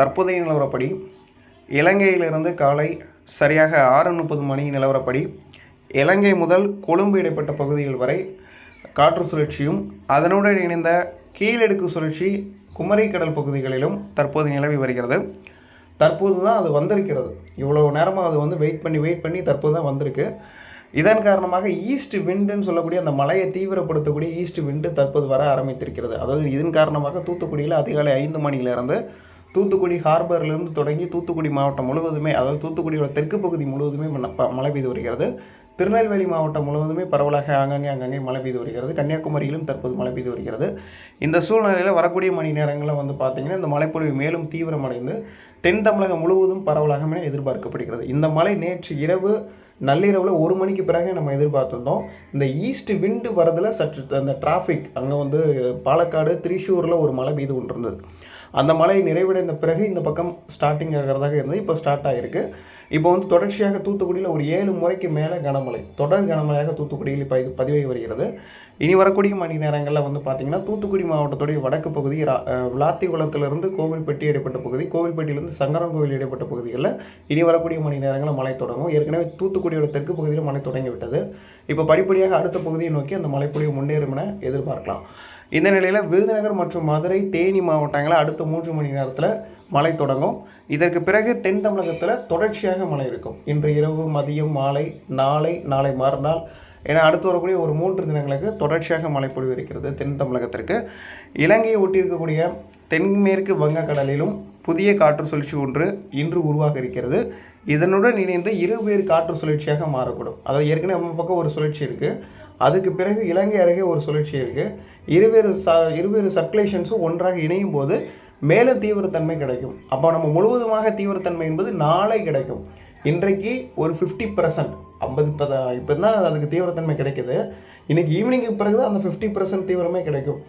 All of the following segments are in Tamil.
தற்போதைய நிலவரப்படி இலங்கையிலிருந்து காலை சரியாக ஆறு முப்பது மணி நிலவரப்படி இலங்கை முதல் கொழும்பு இடைப்பட்ட பகுதிகள் வரை காற்று சுழற்சியும் அதனுடன் இணைந்த கீழடுக்கு சுழற்சி குமரி கடல் பகுதிகளிலும் தற்போது நிலவி வருகிறது. தற்போது தான் அது வந்திருக்கிறது. இவ்வளோ நேரமாக அது வந்து வெயிட் பண்ணி வெயிட் பண்ணி தற்போது தான் வந்திருக்கு. இதன் காரணமாக ஈஸ்ட் விண்டுன்னு சொல்லக்கூடிய அந்த மலையை தீவிரப்படுத்தக்கூடிய ஈஸ்ட் விண்டு தற்போது வர ஆரம்பித்திருக்கிறது. அதாவது இதன் காரணமாக தூத்துக்குடியில் அதிகாலை ஐந்து மணியிலிருந்து தூத்துக்குடி ஹார்பர்லேருந்து தொடங்கி தூத்துக்குடி மாவட்டம் முழுவதுமே அதாவது தூத்துக்குடியோட தெற்கு பகுதி முழுவதுமே மழை பெய்து வருகிறது. திருநெல்வேலி மாவட்டம் முழுவதுமே பரவலாக ஆங்காங்கே அங்கங்கே மழை பெய்து வருகிறது. கன்னியாகுமரியிலும் தற்போது மழை பெய்து வருகிறது. இந்த சூழ்நிலையில் வரக்கூடிய மணி நேரங்களில் வந்து பார்த்திங்கன்னா இந்த மழைப்பொழிவு மேலும் தீவிரமடைந்து தென் தமிழகம் முழுவதும் பரவலாகவே எதிர்பார்க்கப்படுகிறது. இந்த மழை நேற்று இரவு நள்ளிரவில் ஒரு மணிக்கு பிறகு நம்ம எதிர்பார்த்துருந்தோம். இந்த ஈஸ்ட் விண்டு வரதில் சற்று அந்த டிராஃபிக் அங்கே வந்து பாலக்காடு திரிஷூரில் ஒரு மழை பெய்து கொண்டிருந்தது. அந்த மழை நிறைவடைந்த பிறகு இந்த பக்கம் ஸ்டார்டிங் ஆகிறதாக இருந்தது. இப்போ ஸ்டார்ட் ஆகிருக்கு இப்போ வந்து தொடர்ச்சியாக தூத்துக்குடியில் ஒரு ஏழு முறைக்கு மேலே கனமழை தொடர் கனமழையாக தூத்துக்குடியில் இப்போ இது பதிவாகி வருகிறது. இனி வரக்கூடிய மணி நேரங்களில் வந்து பார்த்திங்கன்னா தூத்துக்குடி மாவட்டத்துடைய வடக்கு பகுதி விளாத்திகுளத்திலிருந்து கோவில்பட்டி இடைப்பட்ட பகுதி கோவில்பட்டியிலிருந்து சங்கரன் கோவில் இடைப்பட்ட பகுதிகளில் இனி வரக்கூடிய மணி நேரங்களில் மழை தொடங்கும். ஏற்கனவே தூத்துக்குடியோட தெற்கு பகுதியில் மழை தொடங்கி விட்டது. இப்போ படிப்படியாக அடுத்த பகுதியை நோக்கி அந்த மழைப்பொழிவு முன்னேறும் என எதிர்பார்க்கலாம். இந்த நிலையில் விருதுநகர் மற்றும் மதுரை தேனி மாவட்டங்களில் அடுத்த மூன்று மணி நேரத்தில் மழை தொடங்கும். இதற்கு பிறகு தென் தமிழகத்தில் தொடர்ச்சியாக மழை இருக்கும். இன்று இரவு மதியம் மாலை நாளை நாளை மறுநாள் ஏன்னா அடுத்து வரக்கூடிய ஒரு மூன்று தினங்களுக்கு தொடர்ச்சியாக மழைப்பொழிவு இருக்கிறது தென் தமிழகத்திற்கு. இலங்கையை ஒட்டி இருக்கக்கூடிய தென்மேற்கு வங்கக்கடலிலும் புதிய காற்று சுழற்சி ஒன்று இன்று உருவாக இருக்கிறது. இதனுடன் இணைந்து இருவேறு காற்று சுழற்சியாக மாறக்கூடும். அதாவது ஏற்கனவே நம்ம பக்கம் ஒரு சுழற்சி இருக்குது அதுக்கு பிறகு இலங்கை அருகே ஒரு சுழற்சி இருக்குது இருவேறு ச இருவேறு சர்க்குலேஷன்ஸும் ஒன்றாக இணையும் போது மேலும் தீவிரத்தன்மை கிடைக்கும். அப்போ நம்ம முழுவதுமாக தீவிரத்தன்மை என்பது நாளை கிடைக்கும். இன்றைக்கு ஒரு ஃபிஃப்டி பர்சன்ட் ஐம்பது இப்போ இப்போ தான் அதுக்கு தீவிரத்தன்மை கிடைக்குது. இன்றைக்கி ஈவினிங்க்கு பிறகு தான் அந்த ஃபிஃப்டி பர்சன்ட் தீவிரமே கிடைக்கும்.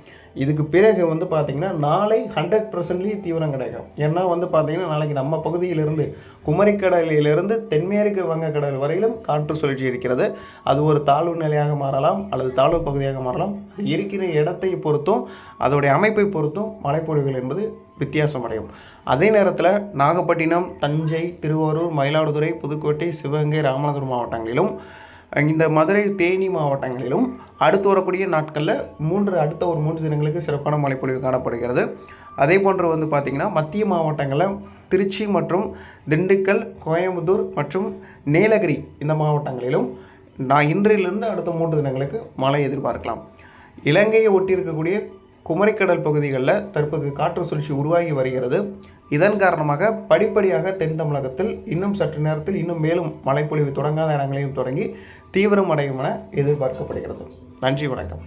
இதுக்கு பிறகு வந்து பார்த்திங்கன்னா நாளை ஹண்ட்ரட் பர்சன்ட்லேயும் தீவிரம் கிடைக்கும். ஏன்னா வந்து பார்த்திங்கன்னா நாளைக்கு நம்ம பகுதியிலிருந்து குமரிக்கடலிலிருந்து தென்மேற்கு வங்கக்கடல் வரையிலும் காற்று சுழற்சி இருக்கிறது. அது ஒரு தாழ்வு நிலையாக மாறலாம் அல்லது தாழ்வு பகுதியாக மாறலாம். அது இருக்கிற இடத்தை பொறுத்தும் அதோடைய அமைப்பை பொறுத்தும் மழைப்பொழிவுகள் என்பது வித்தியாசமடையும். அதே நேரத்தில் நாகப்பட்டினம் தஞ்சை திருவாரூர் மயிலாடுதுறை புதுக்கோட்டை சிவகங்கை ராமநாதபுரம் மாவட்டங்களிலும் இந்த மதுரை தேனி மாவட்டங்களிலும் அடுத்து வரக்கூடிய நாட்களில் மூன்று அடுத்த ஒரு மூன்று தினங்களுக்கு சிறப்பான மழைப்பொழிவு காணப்படுகிறது. அதே போன்று வந்து பார்த்திங்கன்னா மத்திய மாவட்டங்களில் திருச்சி மற்றும் திண்டுக்கல் கோயம்புத்தூர் மற்றும் நீலகிரி இந்த மாவட்டங்களிலும் நான் இன்றிலிருந்து அடுத்த மூன்று தினங்களுக்கு மழை எதிர்பார்க்கலாம். இலங்கையை ஒட்டி இருக்கக்கூடிய குமரிக்கடல் பகுதிகளில் தற்போது காற்று சுழற்சி உருவாகி வருகிறது. இதன் காரணமாக படிப்படியாக தென் தமிழகத்தில் இன்னும் சற்று நேரத்தில் இன்னும் மேலும் மழைப்பொழிவு தொடங்காத இடங்களையும் தொடங்கி தீவிரமடையும் என எதிர்பார்க்கப்படுகிறது. நன்றி வணக்கம்.